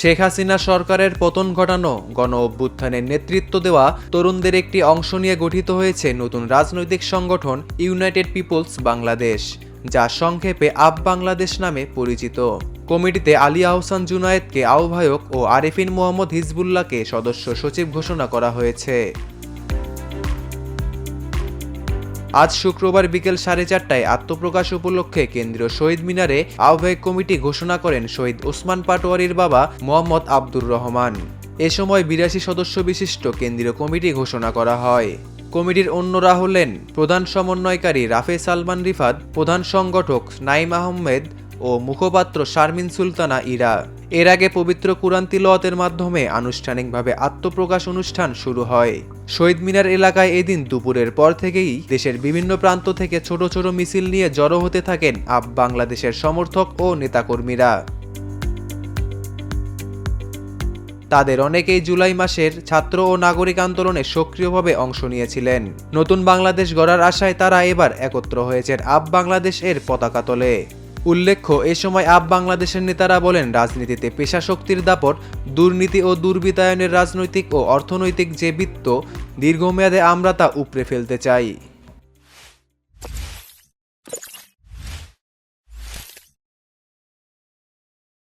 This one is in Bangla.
শেখ হাসিনা সরকারের পতন ঘটানো, গণ অভ্যুত্থানের নেতৃত্ব দেওয়া তরুণদের একটি অংশ নিয়ে গঠিত হয়েছে নতুন রাজনৈতিক সংগঠন ইউনাইটেড পিপলস বাংলাদেশ, যা সংক্ষেপে আপ বাংলাদেশ নামে পরিচিত। কমিটিতে আলী আহসান জুনায়েদকে আহ্বায়ক ও আরেফিন মোহাম্মদ হিজবুল্লাহকে সদস্য সচিব ঘোষণা করা হয়েছে। আজ শুক্রবার বিকেল সাড়ে চারটায় আত্মপ্রকাশ উপলক্ষে কেন্দ্রীয় শহীদ মিনারে আহ্বায়ক কমিটি ঘোষণা করেন শহীদ ওসমান পাটোয়ারির বাবা মোহাম্মদ আব্দুর রহমান। এ সময় বিরাশি সদস্য বিশিষ্ট কেন্দ্রীয় কমিটি ঘোষণা করা হয়। কমিটির অন্যরা হলেন প্রধান সমন্বয়কারী রাফে সালমান রিফাত, প্রধান সংগঠক নাইম আহমেদ ও মুখপাত্র শারমিন সুলতানা ইরা। এর আগে পবিত্র কুরআন তিলওয়াতের মাধ্যমে আনুষ্ঠানিকভাবে আত্মপ্রকাশ অনুষ্ঠান শুরু হয়। শহীদ মিনার এলাকায় এদিন দুপুরের পর থেকেই দেশের বিভিন্ন প্রান্ত থেকে ছোট ছোট মিছিল নিয়ে জড়ো হতে থাকেন আপ বাংলাদেশের সমর্থক ও নেতাকর্মীরা। তাদের অনেকেই জুলাই মাসের ছাত্র ও নাগরিক আন্দোলনে সক্রিয়ভাবে অংশ নিয়েছিলেন। নতুন বাংলাদেশ গড়ার আশায় তারা এবার একত্র হয়েছেন আপ বাংলাদেশ এর পতাকা তলে। উল্লেখ্য, এ সময় আপ বাংলাদেশের নেতারা বলেন, রাজনীতিতে পেশা শক্তির দাপট, দুর্নীতি ও দুর্বিতায়নের রাজনৈতিক ও অর্থনৈতিক যে বৃত্ত, দীর্ঘমেয়াদে আমরা তা উপড়ে ফেলতে চাই।